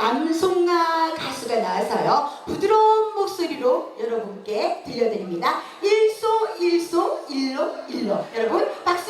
남송아 가수가 나와서요 부드러운 목소리로 여러분께 들려드립니다. 일소 일소 일로 일로 여러분 박수